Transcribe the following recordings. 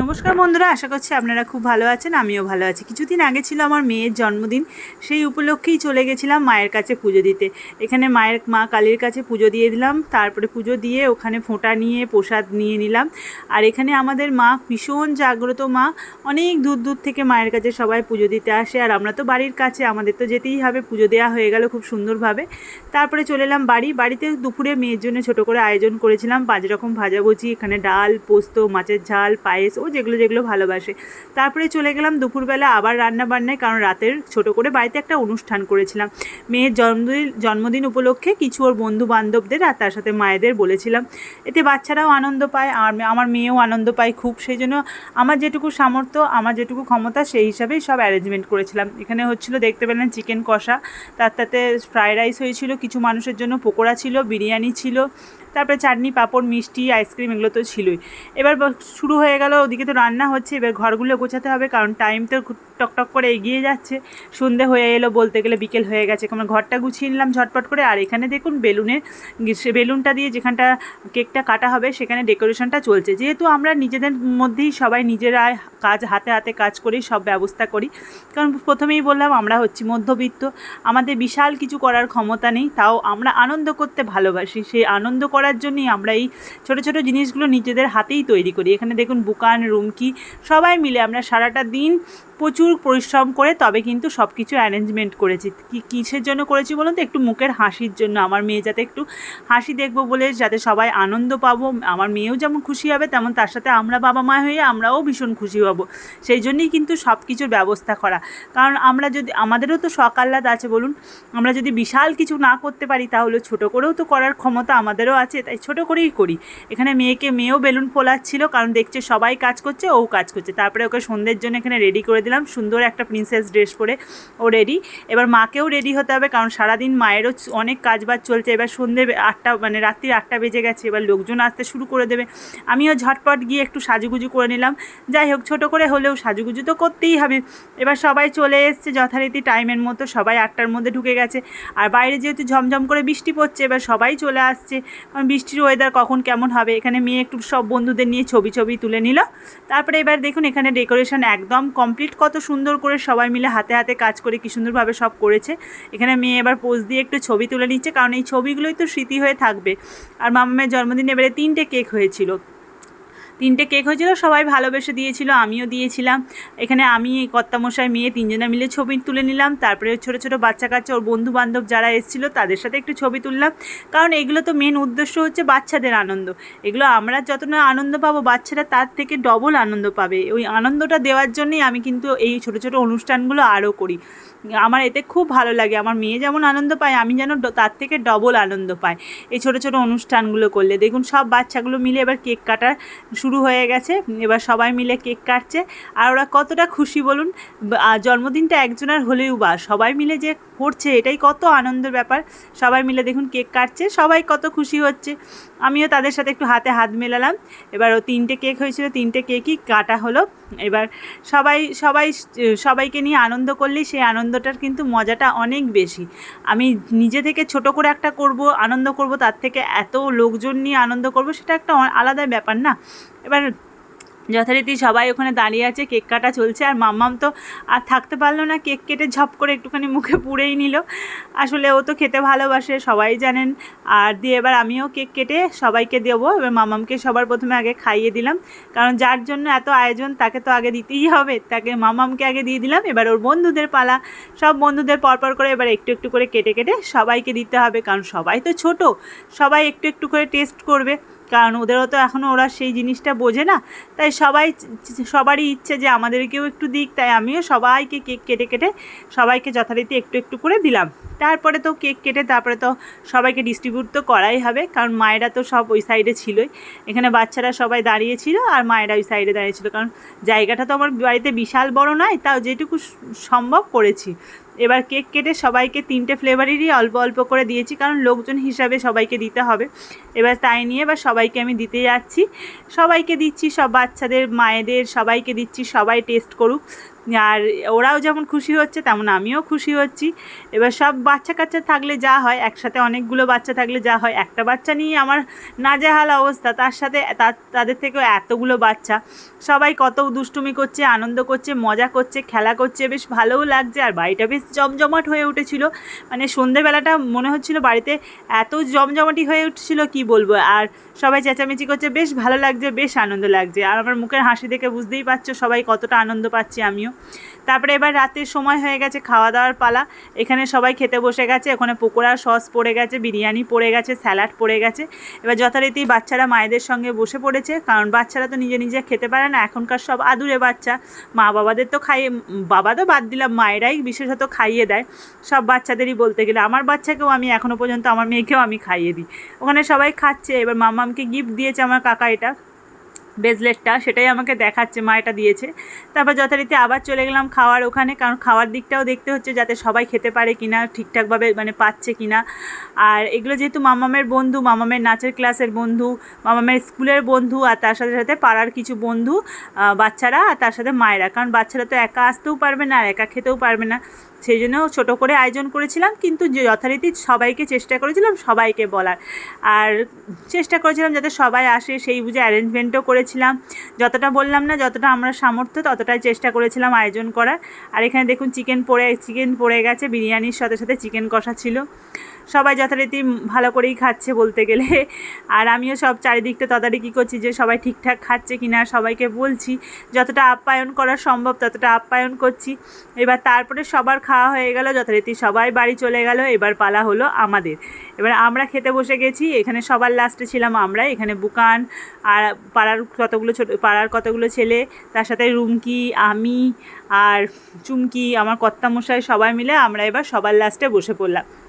নমস্কার বন্ধুরা, আশা করছি আপনারা খুব ভালো আছেন, আমিও ভালো আছি। কিছুদিন আগে ছিল আমার মেয়ের জন্মদিন, সেই উপলক্ষেই চলে গেছিলাম মায়ের কাছে পুজো দিতে। এখানে মায়ের, মা কালীর কাছে পুজো দিয়ে দিলাম, তারপরে পুজো দিয়ে ওখানে ফোঁটা নিয়ে প্রসাদ নিয়ে নিলাম। আর এখানে আমাদের মা ভীষণ জাগ্রত মা, অনেক দূর দূর থেকে মায়ের কাছে সবাই পুজো দিতে আসে। আর আমরা তো বাড়ির কাছে, আমাদের তো যেতেই হবে, পুজো দেওয়া হয়ে গেল খুব সুন্দরভাবে। তারপরে চলে এলাম বাড়ি, বাড়িতে দুপুরে মেয়ের জন্য ছোট করে আয়োজন করেছিলাম, পাঁচ রকম ভাজাভুজি, এখানে ডাল, পোস্ত, মাছের ঝাল, পায়েস ও যেগুলো যেগুলো ভালোবাসে। তারপরে চলে গেলাম দুপুরবেলা আবার রান্না বান্নায় কারণ রাতের ছোট করে বাড়িতে একটা অনুষ্ঠান করেছিলাম। মেয়ের জন্মদিন জন্মদিন উপলক্ষে কিছু ওর বন্ধু বান্ধবদের আর তার সাথে মায়েদের বলেছিলাম। এতে বাচ্চারাও আনন্দ পায়, আর আমার মেয়েও আনন্দ পায় খুব। সেই জন্য আমার যেটুকু সামর্থ্য, আমার যেটুকু ক্ষমতা, সেই হিসাবেই সব অ্যারেঞ্জমেন্ট করেছিলাম। এখানে হচ্ছিল, দেখতে পেলেন চিকেন কষা। তার তাতে ফ্রায়েড রাইস হয়েছিল, কিছু মানুষের জন্য পকোড়া ছিল, বিরিয়ানি ছিল তারপরে চাটনি, পাঁপড়, মিষ্টি, আইসক্রিম এগুলো তো ছিলই। এবার শুরু হয়ে গেল, ওদিকে তো রান্না হচ্ছে, এবার ঘরগুলো গোছাতে হবে, কারণ টাইম তো টকটক করে এগিয়ে যাচ্ছে। সন্ধে হয়ে এলো বলতে গেলে বিকেল হয়ে গেছে কারণ ঘরটা গুছিয়ে নিলাম ঝটপট করে, আর এখানে দেখুন বেলুনের সে বেলুনটা দিয়ে যেখানটা কেকটা কাটা হবে, সেখানে ডেকোরেশনটা চলছে। যেহেতু আমরা নিজেদের মধ্যেই সবাই নিজেরা কাজ, হাতে হাতে কাজ করি, সব ব্যবস্থা করি, কারণ প্রথমেই বললাম আমরা হচ্ছি মধ্যবিত্ত, আমাদের বিশাল কিছু করার ক্ষমতা নেই, তাও আমরা আনন্দ করতে ভালোবাসি, সেই আনন্দ করার জন্যই আমরা এই ছোটো ছোটো জিনিসগুলো নিজেদের হাতেই তৈরি করি। এখানে দেখুন বুকান, রুমকি, সবাই মিলে আমরা সারাটা দিন প্রচুর পরিশ্রম করে তবে কিন্তু সব কিছু অ্যারেঞ্জমেন্ট করেছি। কি, কিসের জন্য করেছি বলুন তো? একটু মুখের হাসির জন্য। আমার মেয়ে যাতে একটু হাসি দেখব বলে যাতে সবাই আনন্দ পাবো, আমার মেয়েও যেমন খুশি হবে তেমন তার সাথে আমরা বাবা মা হয়ে আমরাও ভীষণ খুশি হব। সেই জন্যই কিন্তু সব কিছুর ব্যবস্থা করা। কারণ আমরা যদি, আমাদেরও তো সকাল্লাদ আছে বলুন। আমরা যদি বিশাল কিছু না করতে পারি তাহলে ছোট করেও তো করার ক্ষমতা আমাদেরও আছে। তাই ছোট করেই করি। এখানে মেয়েকে, মেয়েও বেলুন ফোলাচ্ছিল, কারণ দেখছে সবাই কাজ করছে, ও কাজ করছে। তারপরে ওকে সন্ধ্যের জন্য এখানে রেডি করে দিলাম, সুন্দর একটা প্রিন্সেস ড্রেস পরে ও রেডি এবার মাকেও রেডি হতে হবে, কারণ সারাদিন মায়েরও অনেক কাজ বাজ চলছে। এবার সন্ধ্যে আটটা মানে রাত্রির আটটা বেজে গেছে, এবার লোকজন আসতে শুরু করে দেবে। আমিও ঝটপট গিয়ে একটু সাজুগুজু করে নিলাম। যাই হোক, ছোট করে হলেও সাজুগুজু তো করতেই হবে। এবার সবাই চলে এসছে যথারীতি টাইমের মতো, সবাই আটটার মধ্যে ঢুকে গেছে। আর বাইরে যেহেতু ঝমঝম করে বৃষ্টি পড়ছে, এবার সবাই চলে আসছে। বৃষ্টির ওয়েদার কখন কেমন হবে? এখানে মেয়ে একটু সব বন্ধুদের নিয়ে ছবি ছবি তুলে নিল। তারপরে এবার দেখুন, এখানে ডেকোরেশন একদম কমপ্লিট কত সুন্দর করে সবাই মিলে হাতে হাতে কাজ করে কি সুন্দরভাবে সব করেছে। এখানে মেয়ে এবার পোজ দিয়ে একটু ছবি তুলে নিচ্ছে, কারণ এই ছবিগুলোই তো স্মৃতি হয়ে থাকবে। আর মামামের জন্মদিনে এবারে তিনটে কেক হয়েছিল। তিনটে কেক হয়েছিল, সবাই ভালোবেসে দিয়েছিল, আমিও দিয়েছিলাম। এখানে আমি, কর্তামশাই, মেয়ে, তিনজনে মিলে ছবি তুলে নিলাম। তারপরে ছোটো ছোটো বাচ্চা কাচ্চা, ওর বন্ধু বান্ধব যারা এসেছিল, তাদের সাথে একটু ছবি তুললাম। কারণ এগুলো তো মেন উদ্দেশ্য হচ্ছে বাচ্চাদের আনন্দ। এগুলো আমরা যত না আনন্দ পাবো, বাচ্চারা তার থেকে ডবল আনন্দ পাবে। ওই আনন্দটা দেওয়ার জন্যই আমি কিন্তু এই ছোটো ছোটো অনুষ্ঠানগুলো আরও করি। আমার এতে খুব ভালো লাগে। আমার মেয়ে যেমন আনন্দ পায়, আমি যেন তার থেকে ডবল আনন্দ পাই। এই ছোটো ছোটো অনুষ্ঠানগুলো করলে। দেখুন, সব বাচ্চাগুলো মিলে এবার কেক কাটা শুরু হয়ে গেছে। এবার সবাই মিলে কেক কাটছে। আর ওরা কতটা খুশি বলুন? জন্মদিনটা একজনের হলেও বা সবাই মিলে যে করছে এটাই কত আনন্দের ব্যাপার। সবাই মিলে দেখুন কেক কাটছে, সবাই কত খুশি হচ্ছে। আমিও তাদের সাথে একটু হাতে হাত মেলালাম। এবার ও তিনটে কেক হয়েছিল, তিনটে কেকই কাটা হলো। এবার সবাই সবাই, সবাইকে নিয়ে আনন্দ করলেই সেই আনন্দটার কিন্তু মজাটা অনেক বেশি। আমি নিজে থেকে ছোট করে একটা করব, আনন্দ করব, তার থেকে এত লোকজন নিয়ে আনন্দ করব, সেটা একটা আলাদা ব্যাপার না। এবার যথারীতি সবাই ওখানে দাঁড়িয়ে আছে, কেক কাটা চলছে আর মাম্মাম তো আর থাকতে পারল না, কেক কেটে ঝপ করে একটুখানি মুখে পুড়েই নিল। আসলে ও তো খেতে ভালোবাসে, সবাই জানেন। আর দিয়ে এবার আমিও কেক কেটে সবাইকে দেবো, এবার মামামকে সবার প্রথমে আগে খাইয়ে দিলাম। কারণ যার জন্য এত আয়োজন, তাকে তো আগে দিতেই হবে। তাকে মামামকে আগে দিয়ে দিলাম, এবার ওর বন্ধুদের পালা। সব বন্ধুদের পরপর করে এবার একটু একটু করে কেটে কেটে সবাইকে দিতে হবে, কারণ সবাই তো ছোট। সবাই একটু একটু করে টেস্ট করবে। কারণ ওদেরও তো এখনও ওরা সেই জিনিসটা বোঝে না। তাই সবাই সবারই ইচ্ছে যে আমাদেরকেও একটু দিক। তাই আমিও সবাইকে কেক কেটে কেটে সবাইকে যথারীতি একটু একটু করে দিলাম। তারপরে তো কেক কেটে তারপরে তো সবাইকে ডিস্ট্রিবিউট তো করাই হবে, কারণ মায়েরা তো সব ওই সাইডে ছিলই। এখানে বাচ্চারা সবাই দাঁড়িয়ে ছিল আর মায়েরা ওই সাইডে দাঁড়িয়ে ছিল, কারণ জায়গাটা তো আমার বাড়িতে বিশাল বড় নয়, তাও যেটুকু সম্ভব করেছি। এবার কেক কেটে সবাইকে তিনটে ফ্লেভারেরই অল্প অল্প করে দিয়েছি, কারণ লোকজন হিসাবে সবাইকে দিতে হবে। এবার তাই নিয়ে এবার সবাইকে আমি দিতে যাচ্ছি। সবাইকে দিচ্ছি, সব বাচ্চাদের, মায়েদের, সবাইকে দিচ্ছি, সবাই টেস্ট করুক। আর ওরাও যেমন খুশি হচ্ছে, তেমন আমিও খুশি হচ্ছি। এবার সব বাচ্চা কাচ্চা থাকলে যা হয়, একসাথে অনেকগুলো বাচ্চা থাকলে যা হয়, একটা বাচ্চা নিয়ে আমার নাজেহাল অবস্থা। তার সাথে তাদের থেকেও এতগুলো বাচ্চা। সবাই কত দুষ্টুমি করছে, আনন্দ করছে, মজা করছে, খেলা করছে, বেশ ভালোও লাগছে। আর বাড়িটা বেশ জমজমাট হয়ে উঠেছিল। মানে সন্ধেবেলাটা মনে হচ্ছিল বাড়িতে এত জমজমাটি হয়ে উঠছিল, কি বলব? আর সবাই চেঁচামেচি করছে, বেশ ভালো লাগছে, বেশ আনন্দ লাগছে। আর আমার মুখের হাসি দেখে বুঝতেই পারছ সবাই কতটা আনন্দ পাচ্ছি আমিও। তারপরে এবার রাতের সময় হয়ে গেছে খাওয়া দাওয়ার পালা। এখানে সবাই খেতে বসে গেছে, ওখানে পকোড়া সস পড়ে গেছে, বিরিয়ানি পড়ে গেছে, স্যালাড পড়ে গেছে। এবার যথারীতি বাচ্চারা মায়েদের সঙ্গে বসে পড়েছে, কারণ বাচ্চারা তো নিজে নিজে খেতে পারে না, এখনকার সব আদুরে বাচ্চা। মা বাবাদের তো খাইয়ে বাবা তো বাদ দিলাম, মায়েরাই বিশেষত খাইয়ে দেয়। সব বাচ্চাদেরই বলতে গেলে, আমার বাচ্চাকেও আমি এখনও পর্যন্ত, আমার মেয়েকেও আমি খাইয়ে দিই। ওখানে সবাই খাচ্ছে, এবার মামামকে গিফট দিয়েছে আমার কাকা এটা। ব্রেসলেটটা সেটাই আমাকে দেখাচ্ছে, মা এটা দিয়েছে। তারপর যথারীতি আবার চলে গেলাম খাওয়ার ওখানে, কারণ খাওয়ার দিকটাও দেখতে হচ্ছে যাতে সবাই খেতে পারে কিনা, ঠিকঠাকভাবে মানে পাচ্ছে কিনা। আর এগুলো যেহেতু মামামের বন্ধু, মামামের নাচের ক্লাসের বন্ধু, মামামের স্কুলের বন্ধু, আর তার সাথে সাথে পাড়ার কিছু বন্ধু বাচ্চারা, আর তার সাথে মায়েরা। কারণ বাচ্চারা তো একা আসতেও পারবে না, আর একা খেতেও পারবে না। সেই জন্য ছোটো করে আয়োজন করেছিলাম, কিন্তু যথারীতি সবাইকে চেষ্টা করেছিলাম সবাইকে বলার। আর চেষ্টা করেছিলাম যাতে সবাই আসে, সেই বুঝে অ্যারেঞ্জমেন্টও করেছিলাম। যতটা বললাম না, যতটা আমরা সামর্থ্য, ততটাই চেষ্টা করেছিলাম আয়োজন করার। আর এখানে দেখুন চিকেন পড়ে চিকেন পড়ে গেছে, বিরিয়ানির সাথে সাথে চিকেন কষা ছিল। সবাই যথারীতি ভালো করেই খাচ্ছে বলতে গেলে। আর আমিও সব চারিদিকটা তদারকি করছি যে সবাই ঠিকঠাক খাচ্ছে কিনা সবাইকে বলছি। যতটা আপ্যায়ন করা সম্ভব ততটা আপ্যায়ন করছি। এবার তারপরে সবার খাওয়া হয়ে গেল, যথারীতি সবাই বাড়ি চলে গেল, এবার পালা হলো আমাদের। এবার আমরা খেতে বসে গেছি, এখানে সবার লাস্টে ছিলাম আমরা, এখানে বুকান আর পাড়ার কতগুলো ছোটো, পাড়ার কতগুলো ছেলে, তার সাথে রুমকি, আমি আর চুমকি, আমার কর্তামশাই সবাই মিলে আমরা এবার সবার লাস্টে বসে পড়লাম।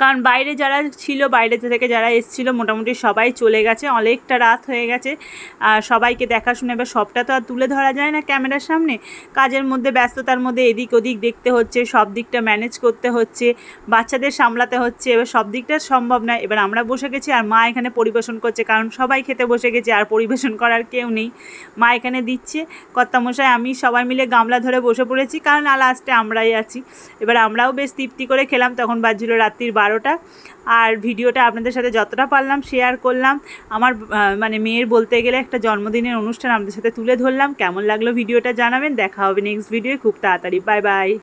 কারণ বাইরে যারা ছিল, বাইরে থেকে যারা এসেছিল, মোটামুটি সবাই চলে গেছে। অনেকটা রাত হয়ে গেছে। আর সবাইকে দেখাশুনে এবার সবটা তো আর তুলে ধরা যায় না ক্যামেরার সামনে। কাজের মধ্যে, ব্যস্ততার মধ্যে এদিক ওদিক দেখতে হচ্ছে, সব দিকটা ম্যানেজ করতে হচ্ছে, বাচ্চাদের সামলাতে হচ্ছে। এবার সব দিকটা সম্ভব নয়। এবার আমরা বসে গেছি আর মা এখানে পরিবেশন করছে, কারণ সবাই খেতে বসে গেছে, আর পরিবেশন করার কেউ নেই। মা এখানে দিচ্ছে। কর্তামশাই, আমি সবাই মিলে গামলা ধরে বসে পড়েছি, কারণ লাস্টে আমরাই আছি। এবার আমরাও বেশ তৃপ্তি করে খেলাম, তখন বাজছিল রাত্রির বারোটা। আর ভিডিওটা আপনাদের সাথে যতটা পারলাম শেয়ার করলাম। আমার মানে মেয়ের বলতে গেলে একটা জন্মদিনের অনুষ্ঠান আপনাদের সাথে তুলে ধরলাম। কেমন লাগল ভিডিওটা জানাবেন। দেখা হবে নেক্সট ভিডিও খুব তাড়াতাড়ি। Bye bye